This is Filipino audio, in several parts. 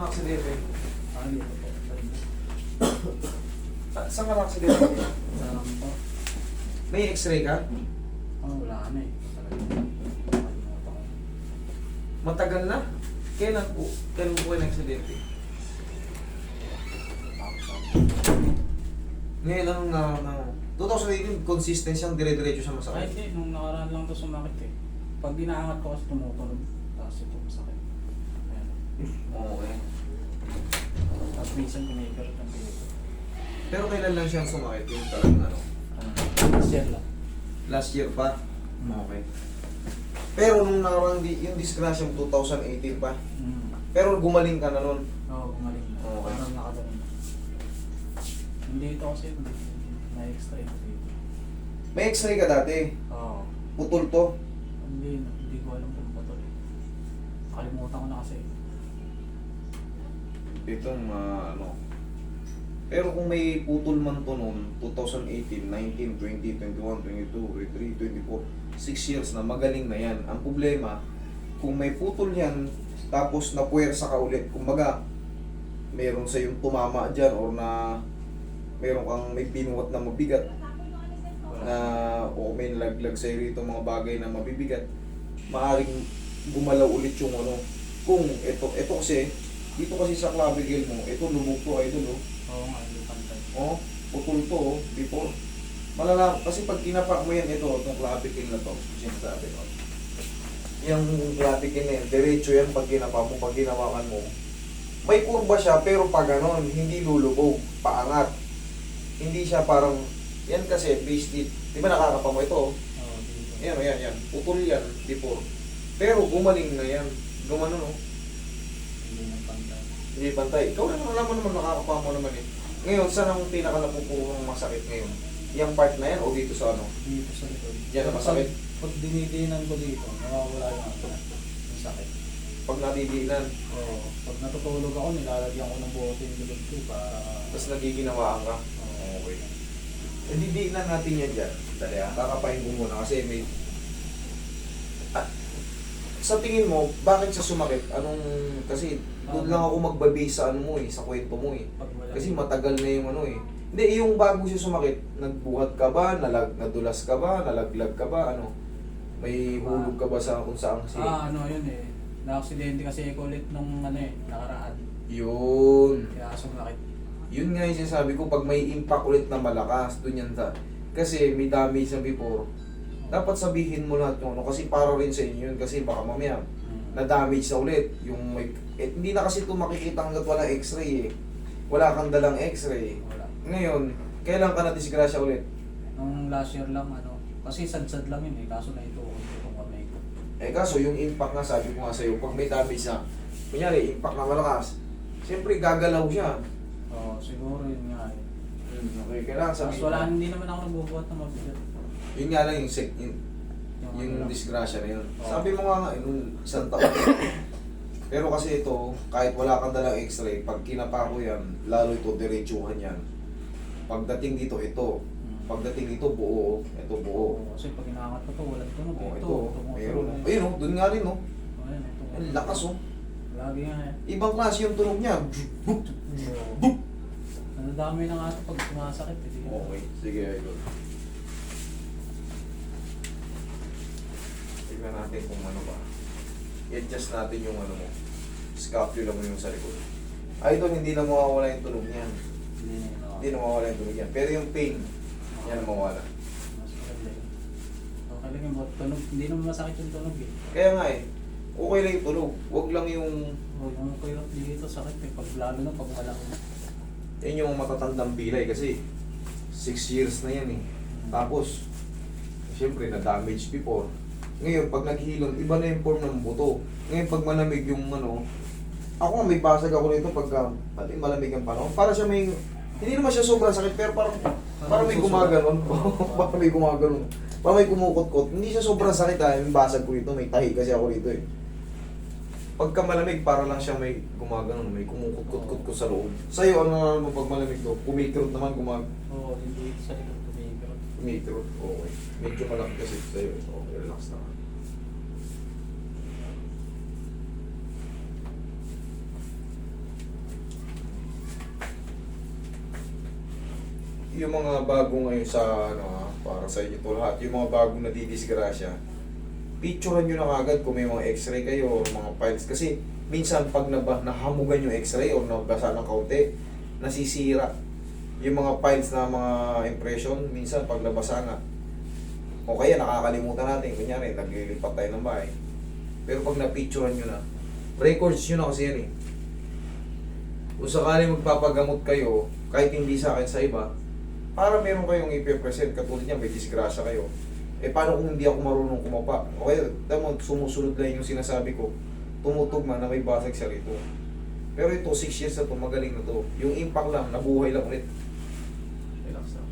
na-aksidente? Ah, dito po. Sa- Saan ka na-aksidente? Sarang po. May x-ray ka? Oh, wala na eh. Matagal na? Kailan po? Kailan po kayo ako. Ngayon lang na, na 2018, consistent siyang dire-diretso siya Ay, masakit. hindi. Nung nakaraan lang to sumakit eh. Pag dinaangat ko kasi tumutunog. Tapos ito masakit. Ayan. Okay. Tapos minsan kumikirit ang pilit. Pero kailan lang siyang sumakit? Yung talagang ano? Ano? Share lang. Last year pa? Okay. Pero nung nakarang di, yung disgrasya mo 2018 pa. Mm. Pero gumaling ka na nun. Oo, gumaling na. Okay. Parang nakagaling na. Hindi ito kasi hindi. Na-extra ito dito. May x-ray ka dati. Oo. Putol to. Hindi, hindi ko alam kung ito eh. Nakalimutan ko na kasi. Itong ah, ano. Pero kung may putol man to noon, 2018, 19, 20, 21, 22, 23, 24, 6 years na magaling na yan. Ang problema, kung may putol yan, tapos napuwersa ka ulit, kumbaga, meron sa yung tumama dyan or na meron kang may binuhat na mabigat na o may nalaglag sa rito mga bagay na mabibigat, maaring gumalaw ulit yung ano. Kung ito, ito kasi, dito kasi sa clavicle mo, ito lubog to idol oh. Oo nga, hindi pantay. Oh, putol to oh, before. Malala, kasi pag kinapa mo yan, ito, itong clavicle na to, sinasabi ko. Yung clavicle na yan, diretso yan pag kinapa mo, pag ginawakan mo. May kurba siya, pero pag ganon, hindi lulubog, paangat. Hindi siya parang, yan kasi, based it, di ba nakakapa mo ito? oh? Yan, yan, yan. Putol yan, before. Pero gumaling na yan. Gumano, no? Hindi na pantay. Hindi pantay. Ikaw naman, alam mo naman, nakakapa mo naman eh. Ngayon, saan ang pinaka napupurong masakit ngayon? Yung part na yan o dito sa ano? Dito sa likod. Yan ang masakit? Pag, pag dinidinan ko dito, nawawala yung ako. Yung sakit. Pag nadidinan, Oo. Pag natutulog ako, nilalagyan ko ng bote yung bilog ko para... tapos nagiginawaan ka. Oo. Okay. Eh, didiinan natin yan dyan. Dali ah, kakapain ko muna kasi may... Sa tingin mo, bakit siya sumakit? Anong... Kasi doon lang ako magbabase sa ano mo eh, sa kwento mo eh. Kasi matagal na yung ano eh. Hindi, yung bago siya sumakit, nagbuhat ka ba, nalag, nadulas ka ba, nalaglag ka ba, ano? May hulog ka ba sa kung saan si... Ah, ano yun eh. Na-aksidente kasi ako ulit nung ano eh, nakaraan. Yun. Kaya sumakit. Yun nga yung sinasabi ko, pag may impact ulit na malakas, dun yan sa... Kasi may damage na before. Dapat sabihin mo lahat yung ano, kasi para rin sa inyo yun, kasi baka mamaya, Mm. na-damage na ulit. Yung may... Eh, hindi na kasi ito makikita hanggat wala x-ray eh. Wala kang dalang x-ray. Wala. Ngayon, kailan ka na-disgrasya ulit? Nung last year lang ano, kasi sad-sad lang yun eh, kaso na ito, itong kamay ko. Eh kaso yung impact nga sabi ko nga sa'yo, pag may damage na, kunyari impact na malakas, siyempre gagalaw siya. Oo, siguro yun nga eh. Okay, kailangan sabihin wala, mo. hindi naman ako nagbubuhat ng mabigat. Yun nga lang yung, sec, yung, Yung, yung ano lang. disgrasya na yun. Oo. Sabi mo nga nga, eh, nung isang taon. Pero kasi ito, kahit wala kang dalang x-ray, pag kinapa ko yan, lalo ito, diretsuhan yan. Pagdating dito, ito. Mm. Pagdating dito, buo. Ito, buo. Oo, kasi pag inaangat ko to, walang tunog. Oh, ito, ito, tumutunog meron. eh. Ayun oh, dun nga rin oh. Ayun, ito. Ang lakas oh. Lagi nga eh. Ibang klase yung tunog niya. Ang dami na nga ito pag sumasakit. Eh. Okay, sige idol. Tignan natin kung ano ba. I-adjust natin yung ano mo. Scapula mo yung sa likod. Idol, hindi na mawawala yung tunog niyan. Hindi na mawawala yung tunog niyan. Pero yung pain, yan mawala. Okay lang yung tunog. Hindi naman masakit yung tunog eh. Kaya nga eh, okay lang yung tunog. Huwag lang yung, Oh, yung kirot dito sakit eh. Pag lalo na pag wala ko. yan yung matatandang bilay kasi 6 years na yan eh. Tapos, siyempre na-damage before. Ngayon, pag naghilom, iba na yung form ng buto. Ngayon, pag malamig yung ano, ako nga may basag ako nito pagka pati malamig ang panahon. Para siya may, hindi naman siya sobrang sakit, pero parang, parang may gumaganon. parang may gumaganon. Parang may kumukot-kot. Hindi siya sobrang sakit ha, yung basag ko dito, may tahi kasi ako dito eh. Pagka malamig, para lang siya may gumaganon, may kumukot-kot ko sa loob. Sa'yo, ano na naman pag malamig to? Kumikirot naman, gumag Oo, yung dito may throat, okay. Medyo malaki kasi sa'yo. Okay, relax na ka. yung mga bago ngayon sa ano para sa inyo po lahat, yung mga bago bagong nadidisgrasya, picturean nyo na agad kung may mga x-ray kayo o mga files kasi minsan pag naba, nahamugan yung x-ray o nabasa ng kaunti, nasisira yung mga files na mga impression, minsan pag nabasa nga, o kaya nakakalimutan natin, kunyari, naglilipat tayo ng bahay. Pero pag na-picturean nyo na, records nyo na kasi yan eh. Kung sakaling magpapagamot kayo, kahit hindi sa akin sa iba, para meron kayong ipipresent, katulad niya, may disgrasya kayo. Eh paano kung hindi ako marunong kumapa? Okay, tama, sumusunod lang yung sinasabi ko, tumutugma na may basag siya rito. Pero ito, 6 years na to, magaling na to. Yung impact lang, nabuhay lang ulit. Relax lang.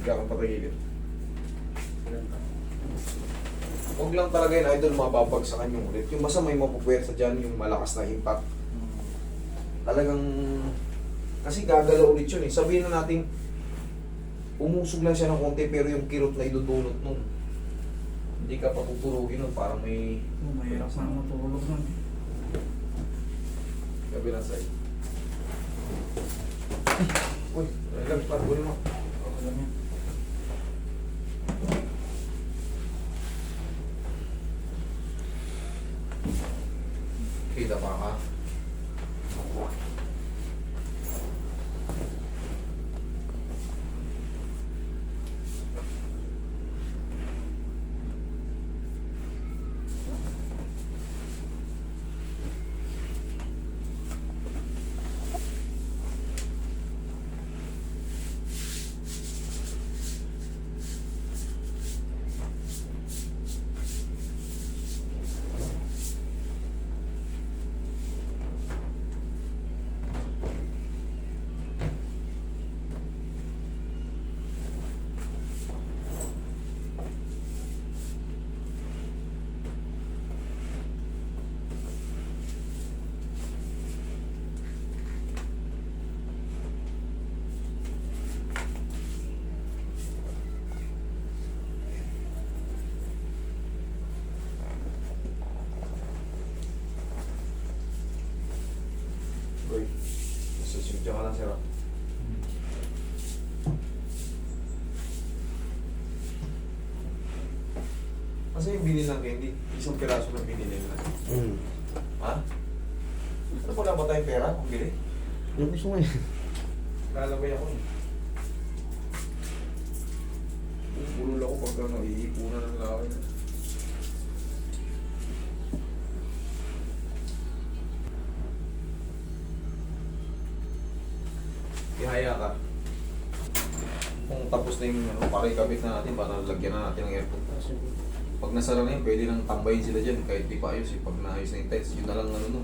Ka kang patagilid. Huwag lang talaga yun, idol, mababagsakan yung ulit. Yung basta may mapupuwersa dyan, yung malakas na impact. Talagang, kasi gagalaw ulit yun eh. Sabihin na natin, umusog lang siya ng konti, pero yung kirot na idudulot nun, hindi ka patutulugin nun, parang may Oh, mahirap na matulog nun. kabilang side. Uy, relax pa, kunin mo. Okay lang yan. Kita pa ka. Uy, susunod ka lang, sir. ah. Kasi yung binili ng candy, isang piraso ng binili nila. Mm. Ha? Ano wala ba tayong pera kung bili? Yung gusto mo yun. Lalaway ako eh. Pupulol ako pag ano, iipunan ng laway. Ihaya ka. Kung tapos na yung ano, para ikabit na natin, para lagyan na natin ng aircon. Pag nasara na yun, pwede nang tambayin sila dyan kahit di pa ayos eh. Pag naayos na yung tiles, yun na lang ano no.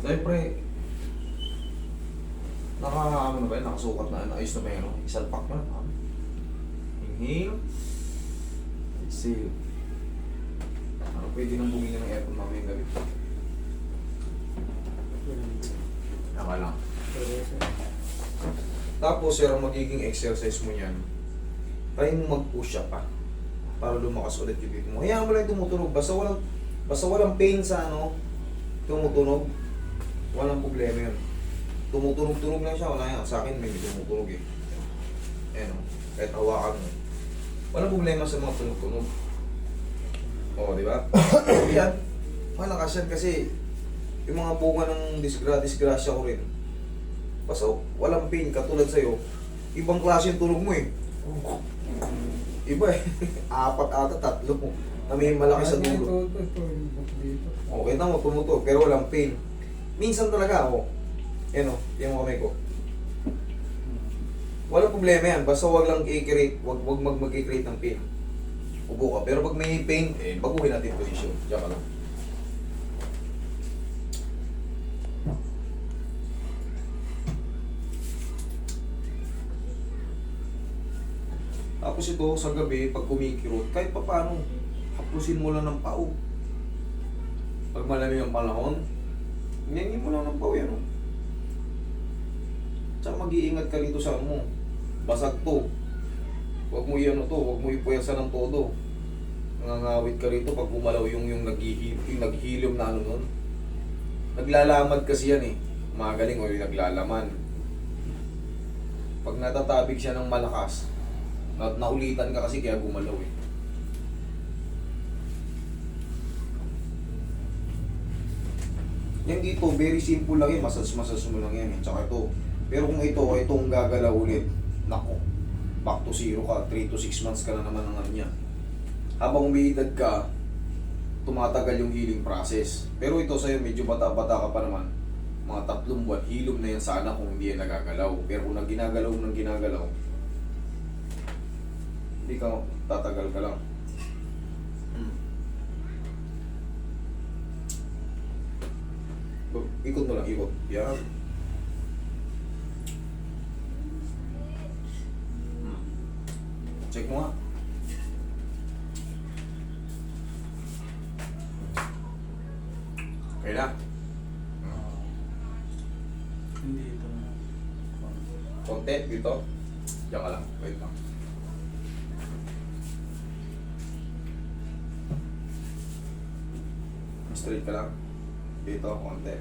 Siyempre, naka ano na ba yun, nakasukat na, naayos na ba yun, isalpak mo na. ah. Inhale. Exhale. Ano, pwede nang bumili ng aircon mamaya gabi. Tama lang. Tapos, sir, ang magiging exercise mo yan, try mo mag-push up pa para lumakas ulit yung dito mo. Hayaan mo lang tumutunog. Basta walang, basta walang pain sa ano, tumutunog, walang problema yun. Tumutunog-tunog lang siya, wala yan. Sa akin, may tumutunog eh. Ayan o, kahit hawakan mo. Walang problema sa mga tumutunog. Oo, di ba? yan, malakas yan kasi yung mga bunga ng disgra disgrasya ko rin. Basta walang pain, katulad sa'yo, ibang klase yung tunog mo eh. Iba eh. Apat ata, tatlo mo. May malaki sa dulo. Okay na mo, tumuto, pero walang pain. Minsan talaga ako, yan o, yung mga kamay ko. Walang problema yan, basta wag lang i-create, wag, wag mag mag-create ng pain. Upo ka, pero pag may pain, eh, baguhin natin yung position. Diyan ka lang. Tapos ito, sa gabi, pag kumikirot, kahit pa paano, hapusin mo lang ng pao. Pag malamig ang panahon, ngingin mo lang ng pao yan. Oh. Tsaka mag-iingat ka dito sa ano mo. Basag to. Huwag mo yan to, huwag mo ipuwersa ng todo. Nangangawit ka rito pag gumalaw yung, yung, naghihil, na ano nun. Naglalamad kasi yan eh. magaling o yung naglalaman. Pag natatabig siya ng malakas, na naulitan ka kasi kaya gumalaw eh. Yan dito, very simple lang yan. Masas-masas mo lang yan. eh. Tsaka ito. Pero kung ito, itong gagalaw ulit, nako, back to zero ka. 3 to 6 months ka na naman ng ano niya. Habang may edad ka, tumatagal yung healing process. Pero ito sa'yo, medyo bata-bata ka pa naman. Mga tatlong buwan, hilom na yan sana kung hindi yan nagagalaw. Pero kung ginagalaw mo ng ginagalaw, hindi ka tatagal ka lang. Hmm. Ikot mo lang, ikot. Yan. Hmm. Check mo nga. Okay na. Hindi ito na. Konti dito. Diyan ka lang. Wait lang. Straight ka lang. Dito, konti.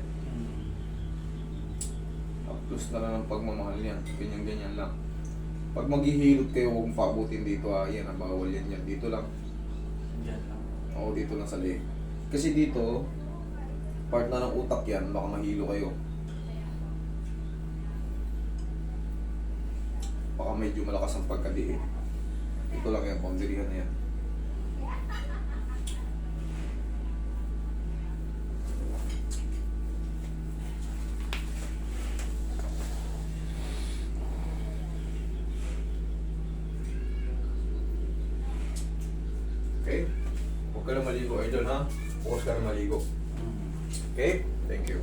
Plus na lang ang pagmamahal niyan. Ganyan-ganyan lang. Pag maghihilot kayo, huwag mong paabutin dito ah. Yan, ang bawal yan yan. Dito lang. Diyan lang. Oo, dito lang sa leeg. Kasi dito, part na ng utak yan, baka mahilo kayo. Baka medyo malakas ang pagkadiin. Ito lang yan, boundary na yan. Okay? Huwag ka na maligo, idol ha? Bukas ka na maligo. Okay? Thank you.